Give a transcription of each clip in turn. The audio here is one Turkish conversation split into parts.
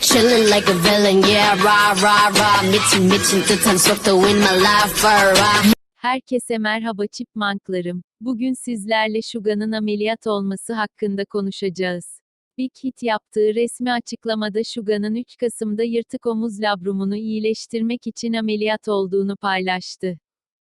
Chillin' like a villain, yeah, rah rah rah. Mitin mitin tutan sokta win my life, rah. Herkese merhaba çipmanklarım. Bugün sizlerle Şuga'nın ameliyat olması hakkında konuşacağız. Big Hit yaptığı resmi açıklamada Şuga'nın 3 Kasım'da yırtık omuz labrumunu iyileştirmek için ameliyat olduğunu paylaştı.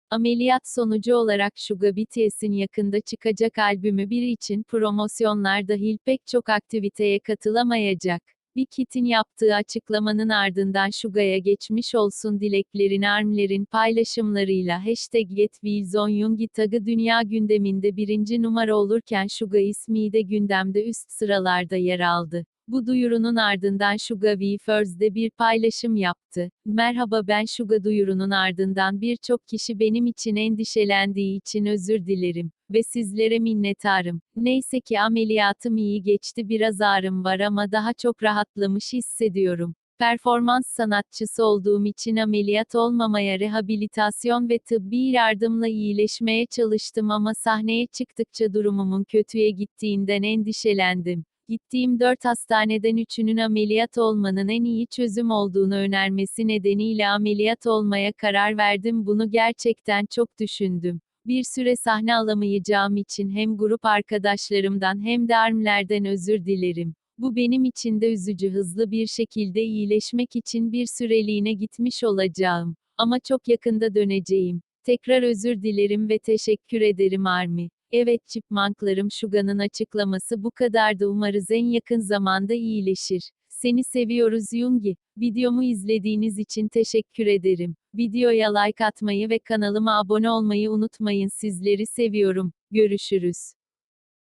Ameliyat sonucu olarak Suga BTS'in yakında çıkacak albümü 1 için promosyonlar dahil pek çok aktiviteye katılamayacak. Big Hit'in yaptığı açıklamanın ardından Suga'ya geçmiş olsun dileklerini ARM'lerin paylaşımlarıyla hashtag #GetWillSonYungi tagı dünya gündeminde birinci numara olurken Suga ismi de gündemde üst sıralarda yer aldı. Bu duyurunun ardından Suga WeFirs'de bir paylaşım yaptı. Merhaba ben Suga duyurunun ardından birçok kişi benim için endişelendiği için özür dilerim ve sizlere minnettarım. Neyse ki ameliyatım iyi geçti biraz ağrım var ama daha çok rahatlamış hissediyorum. Performans sanatçısı olduğum için ameliyat olmamaya rehabilitasyon ve tıbbi yardımla iyileşmeye çalıştım ama sahneye çıktıkça durumumun kötüye gittiğinden endişelendim. Gittiğim 4 hastaneden 3'ünün ameliyat olmanın en iyi çözüm olduğunu önermesi nedeniyle ameliyat olmaya karar verdim. Bunu gerçekten çok düşündüm. Bir süre sahne alamayacağım için hem grup arkadaşlarımdan hem de armlerden özür dilerim. Bu benim için de üzücü hızlı bir şekilde iyileşmek için bir süreliğine gitmiş olacağım. Ama çok yakında döneceğim. Tekrar özür dilerim ve teşekkür ederim Army. Evet chipmunklarım Shuga'nın açıklaması bu kadardı umarız en yakın zamanda iyileşir. Seni seviyoruz Yungi. Videomu izlediğiniz için teşekkür ederim. Videoya like atmayı ve kanalıma abone olmayı unutmayın sizleri seviyorum. Görüşürüz.